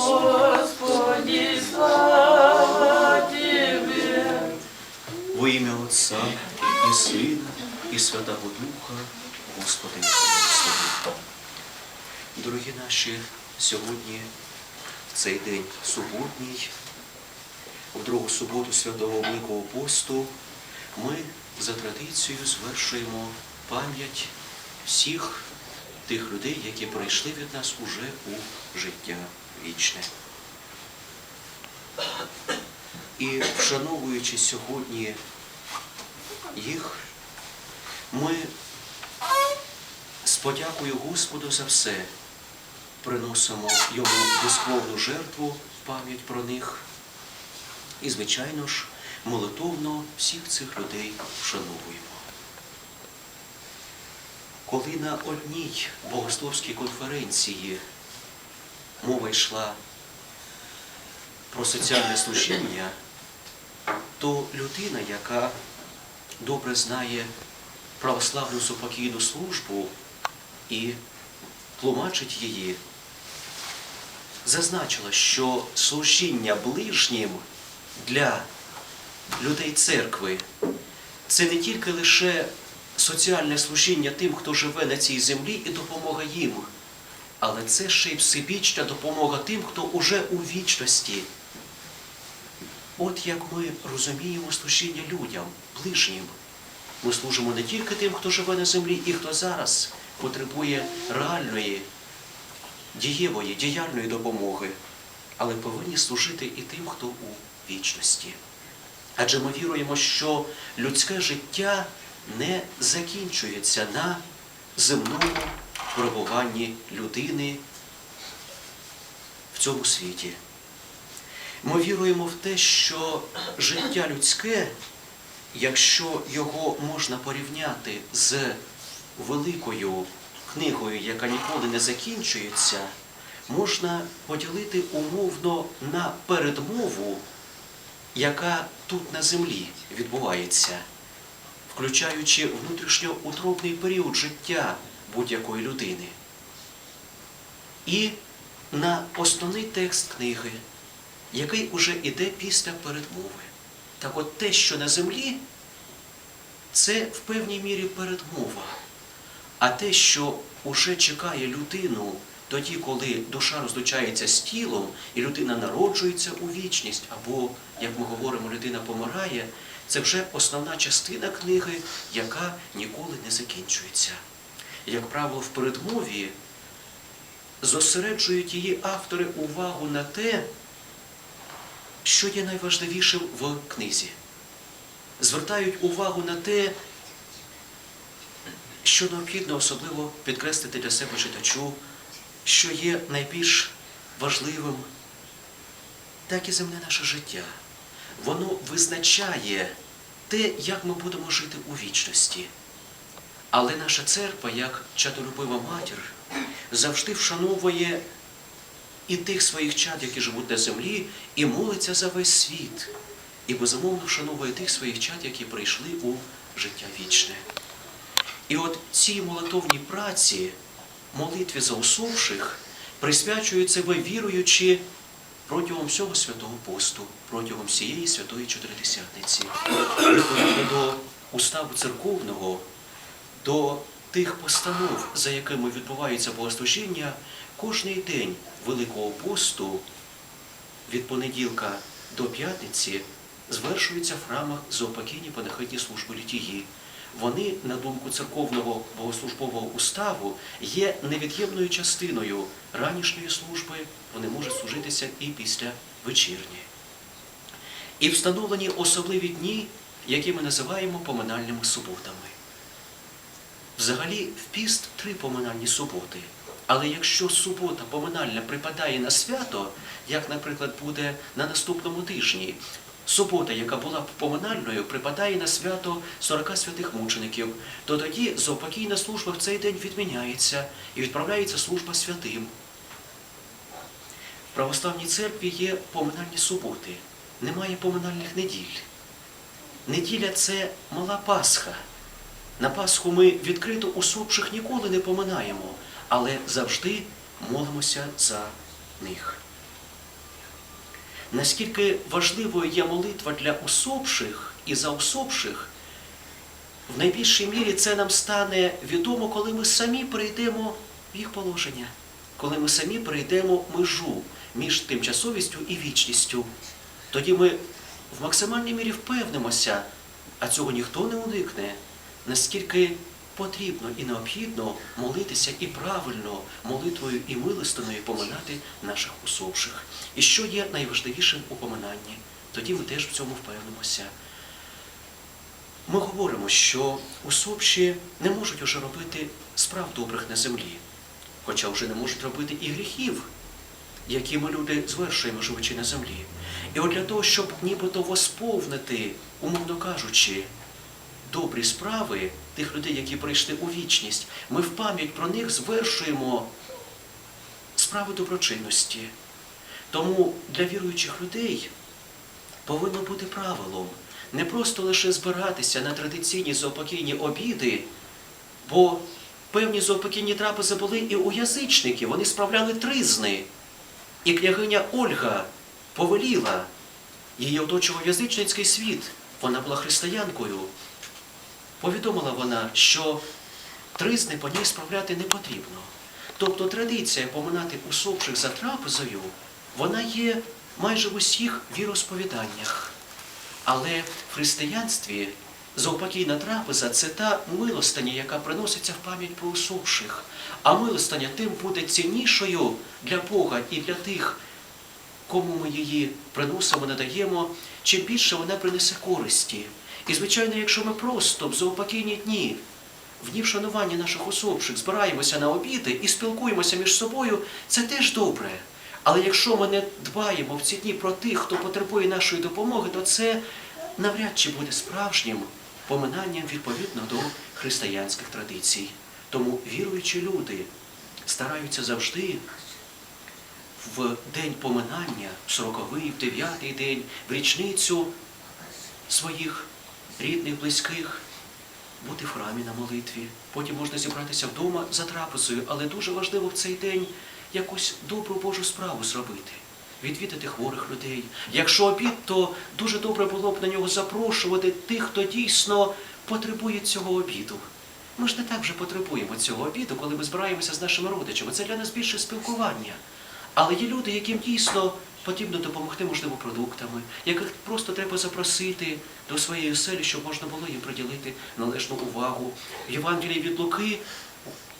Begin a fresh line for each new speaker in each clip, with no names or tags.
Господи, слава Тебе.
Во ім'я Отця і Сина, і Святого Духа, Господи, благослови. Дорогі наші, сьогодні, в цей день суботній, в другу суботу Святого Великого посту, ми за традицією звершуємо пам'ять всіх тих людей, які прийшли від нас уже у життя вічне. І вшановуючи сьогодні їх, ми з подякою Господу за все приносимо йому безкровну жертву в пам'ять про них. І, звичайно ж, молитовно всіх цих людей вшановуємо. Коли на одній богословській конференції мова йшла про соціальне служіння, то людина, яка добре знає православну супокійну службу і тлумачить її, зазначила, що служіння ближнім для людей церкви це не тільки лише соціальне служіння тим, хто живе на цій землі, і допомога їм, але це ще й всебічна допомога тим, хто уже у вічності. От як ми розуміємо служіння людям, ближнім. Ми служимо не тільки тим, хто живе на землі і хто зараз потребує реальної, дієвої, діяльної допомоги, але повинні служити і тим, хто у вічності. Адже ми віруємо, що людське життя не закінчується на земному перебуванні людини в цьому світі. Ми віруємо в те, що життя людське, якщо його можна порівняти з великою книгою, яка ніколи не закінчується, можна поділити умовно на передмову, яка тут на землі відбувається, включаючи внутрішньоутробний період життя будь-якої людини. І на основний текст книги, який уже іде після передмови. Так от те, що на землі, це в певній мірі передмова. А те, що уже чекає людину тоді, коли душа розлучається з тілом, і людина народжується у вічність, або, як ми говоримо, людина помирає, це вже основна частина книги, яка ніколи не закінчується. Як правило, в передмові зосереджують її автори увагу на те, що є найважливішим в книзі. Звертають увагу на те, що необхідно особливо підкреслити для себе читачу, що є найбільш важливим, так і земне наше життя. Воно визначає те, як ми будемо жити у вічності. Але наша церква, як чатолюбива матір, завжди вшановує і тих своїх чад, які живуть на землі, і молиться за весь світ. І безумовно вшановує тих своїх чад, які прийшли у життя вічне. І от цій молитовній праці, молитві за усопших, присвячують себе віруючи протягом всього святого посту, протягом всієї святої Чотиридесятниці. Відповідно до уставу церковного, до тих постанов, за якими відбувається богослужіння, кожний день Великого посту від понеділка до п'ятниці звершується в храмах заопакійні панахидні служби літії. Вони, на думку церковного богослужбового уставу, є невід'ємною частиною ранішньої служби, вони можуть служитися і після вечірньої. І встановлені особливі дні, які ми називаємо поминальними суботами. Взагалі, в піст три поминальні суботи. Але якщо субота поминальна припадає на свято, як, наприклад, буде на наступному тижні, субота, яка була поминальною, припадає на свято 40 святих мучеників, то тоді заопакійна служба в цей день відміняється і відправляється служба святим. В православній церкві є поминальні суботи, немає поминальних неділь. Неділя це мала Пасха. На Пасху ми відкрито усопших ніколи не поминаємо, але завжди молимося за них. наскільки важливою є молитва для усопших і за усопших, в найбільшій мірі це нам стане відомо, коли ми самі перейдемо в їх положення, коли ми самі перейдемо межу між тимчасовістю і вічністю. Тоді ми в максимальній мірі впевнимося, а цього ніхто не уникне, наскільки потрібно і необхідно молитися і правильно молитвою і милостиною поминати наших усопших. І що є найважливішим у поминанні, тоді ми теж в цьому впевнимося. Ми говоримо, що усопші не можуть уже робити справ добрих на землі, хоча вже не можуть робити і гріхів, які ми люди звершуємо, живучи на землі. І от для того, щоб нібито восповнити, умовно кажучи, добрі справи тих людей, які прийшли у вічність, ми в пам'ять про них звершуємо справи доброчинності. Тому для віруючих людей повинно бути правилом не просто лише збиратися на традиційні заопокійні обіди, бо певні заопокійні трапези були і у язичників, вони справляли тризни. І княгиня Ольга повеліла, її оточував язичницький світ, вона була християнкою. Повідомила вона, що тризни по ній справляти не потрібно. Тобто традиція поминати усопших за трапезою, вона є майже в усіх віросповіданнях. Але в християнстві заупокійна трапеза це та милостиня, яка приноситься в пам'ять про усопших. А милостиня тим буде ціннішою для Бога і для тих, кому ми її приносимо, надаємо, чим більше вона принесе користі. І, звичайно, якщо ми просто в заупокійні дні, в дні вшанування наших усопших, збираємося на обіди і спілкуємося між собою, це теж добре. Але якщо ми не дбаємо в ці дні про тих, хто потребує нашої допомоги, то це навряд чи буде справжнім поминанням відповідно до християнських традицій. Тому віруючі люди стараються завжди в день поминання, в сороковий, в дев'ятий день, в річницю своїх рідних, близьких, бути в храмі на молитві. Потім можна зібратися вдома за трапезою, але дуже важливо в цей день якусь добру Божу справу зробити. Відвідати хворих людей. Якщо обід, то дуже добре було б на нього запрошувати тих, хто дійсно потребує цього обіду. Ми ж не так вже потребуємо цього обіду, коли ми збираємося з нашими родичами. Це для нас більше спілкування. Але є люди, яким дійсно потрібно допомогти, можливо, продуктами, яких просто треба запросити до своєї оселі, щоб можна було їм приділити належну увагу. В Євангелії від Луки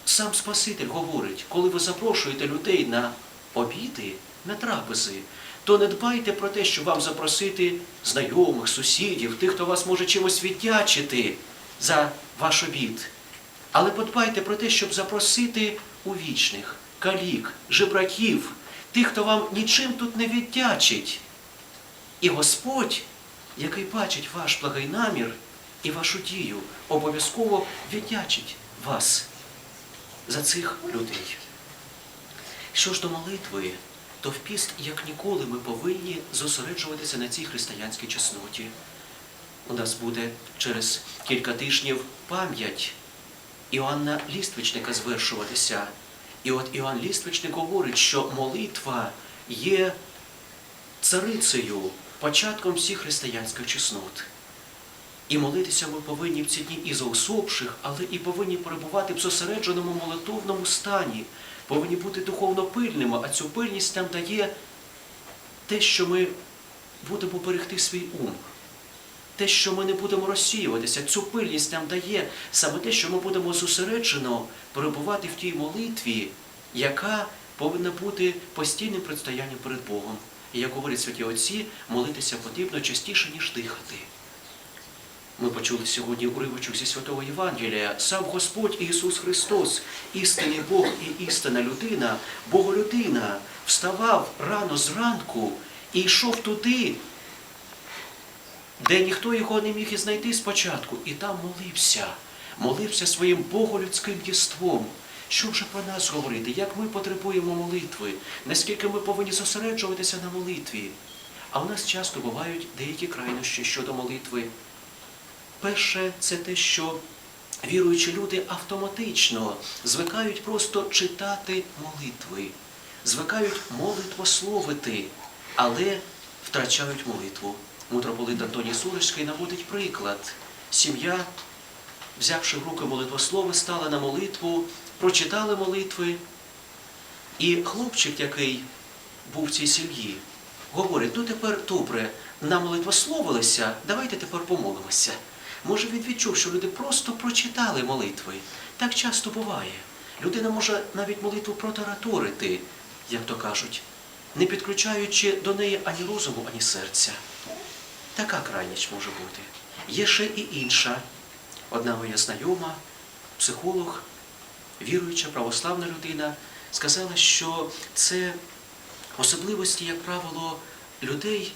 сам Спаситель говорить, коли ви запрошуєте людей на обіди, на трапези, то не дбайте про те, щоб вам запросити знайомих, сусідів, тих, хто вас може чимось віддячити за ваш обід. Але подбайте про те, щоб запросити увічних, калік, жебраків, тих, хто вам нічим тут не віддячить. І Господь, який бачить ваш благий намір і вашу дію, обов'язково віддячить вас за цих людей. Що ж до молитви, то в піст, як ніколи, ми повинні зосереджуватися на цій християнській чесноті. У нас буде через кілька тижнів пам'ять Іоанна Ліствичника звершуватися. І от Іоанн Ліствичник говорить, що молитва є царицею, початком всіх християнських чеснот. І молитися ми повинні в ці дні і за усопших, але і повинні перебувати в зосередженому молитовному стані, повинні бути духовно пильними, а цю пильність нам дає те, що ми будемо берегти свій ум. Те, що ми не будемо розсіюватися, цю пильність нам дає саме те, що ми будемо зосереджено перебувати в тій молитві, яка повинна бути постійним предстоянням перед Богом. І як говорять святі отці, молитися потрібно частіше, ніж дихати. Ми почули сьогодні уривочок зі Святого Євангелія. Сам Господь Ісус Христос, істинний Бог і істинна людина, Боголюдина, вставав рано зранку і йшов туди, де ніхто його не міг і знайти спочатку, і там молився, молився своїм боголюдським єством. Що вже про нас говорити? Як ми потребуємо молитви? Наскільки ми повинні зосереджуватися на молитві? А у нас часто бувають деякі крайнощі щодо молитви. Перше, це те, що віруючі люди автоматично звикають просто читати молитви, звикають молитвословити, але втрачають молитву. Митрополит Антоній Сурожський наводить приклад. Сім'я, взявши в руки молитвослови, стала на молитву, прочитали молитви. І хлопчик, який був в цій сім'ї, говорить: ну тепер добре, нам молитвословилися, давайте тепер помолимося. Може, він відчув, що люди просто прочитали молитви. Так часто буває. Людина може навіть молитву протараторити, як то кажуть, не підключаючи до неї ані розуму, ані серця. Така крайність може бути. Є ще і інша. Одна моя знайома, психолог, віруюча, православна людина, сказала, що це особливості, як правило, людей,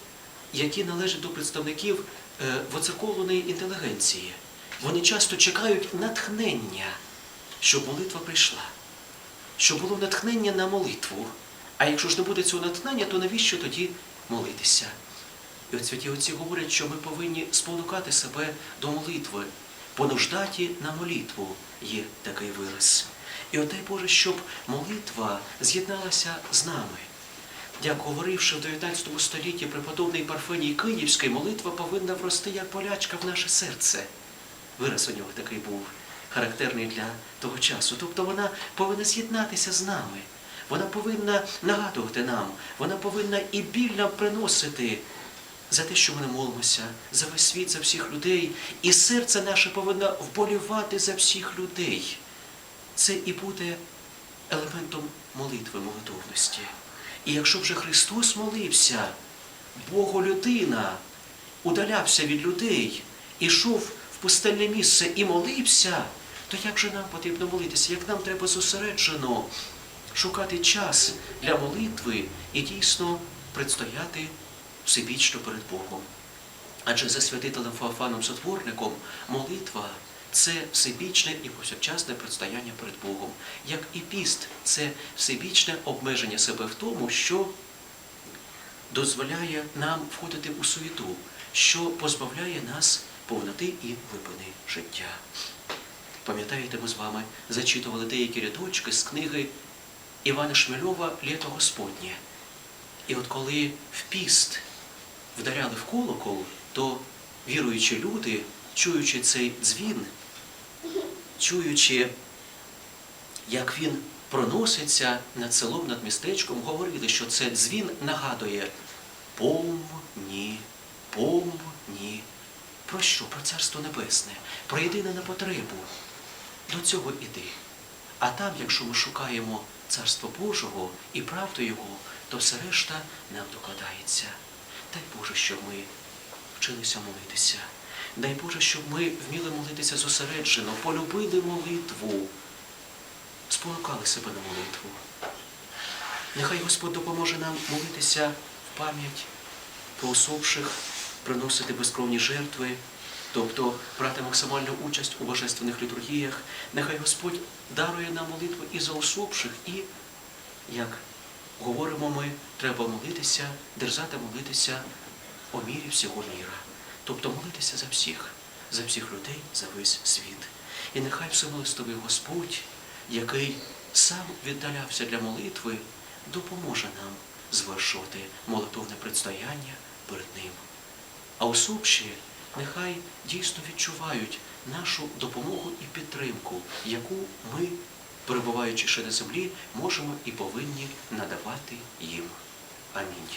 які належать до представників е, воцерковленої інтелігенції. Вони часто чекають натхнення, щоб молитва прийшла, щоб було натхнення на молитву. А якщо ж не буде цього натхнення, то навіщо тоді молитися? І от святі отці говорять, що ми повинні спонукати себе до молитви. Понуждаті на молитву є такий вираз. І от дай Боже, щоб молитва з'єдналася з нами. Як говоривши в 19 столітті преподобний Парфеній Київський, молитва повинна врости як полячка в наше серце. Вираз у нього такий був характерний для того часу. Тобто вона повинна з'єднатися з нами. Вона повинна нагадувати нам, вона повинна і біль нам приносити за те, що ми молимося, за весь світ, за всіх людей. І серце наше повинно вболівати за всіх людей. Це і буде елементом молитви, молитовності. І якщо вже Христос молився, Бого людина, удалявся від людей, ішов в пустельне місце і молився, то як же нам потрібно молитися? Як нам треба зосереджено шукати час для молитви і дійсно предстояти всебічно перед Богом? Адже за святителем Феофаном Сотворником молитва це всебічне і повсякчасне предстояння перед Богом. Як і піст, це всебічне обмеження себе в тому, що дозволяє нам входити у суєту, що позбавляє нас повноти і глибини життя. Пам'ятаєте, ми з вами зачитували деякі рядочки з книги Івана Шмельова Літо Господнє. І от коли в піст вдаряли в колокол, то віруючі люди, чуючи цей дзвін, чуючи, як він проноситься над селом, над містечком, говорили, що це дзвін нагадує помні, помні. Про що? Про Царство Небесне, про єдине на потребу. До цього іди. А там, якщо ми шукаємо Царство Божого і правду Його, то все решта нам докладається. Дай Боже, щоб ми вчилися молитися. Дай Боже, щоб ми вміли молитися зосереджено, полюбили молитву, спонукали себе на молитву. Нехай Господь допоможе нам молитися в пам'ять про усопших, приносити безкровні жертви, тобто брати максимальну участь у божественних літургіях. Нехай Господь дарує нам молитву і за усопших, і, як говоримо ми, треба молитися, дерзати молитися о мірі всього міра. Тобто молитися за всіх, за всіх людей, за весь світ. І нехай всемилостивий Господь, який сам віддалявся для молитви, допоможе нам звершувати молитовне предстояння перед Ним. А усопші нехай дійсно відчувають нашу допомогу і підтримку, яку ми, перебуваючи ще на землі, можемо і повинні надавати їм. Амінь.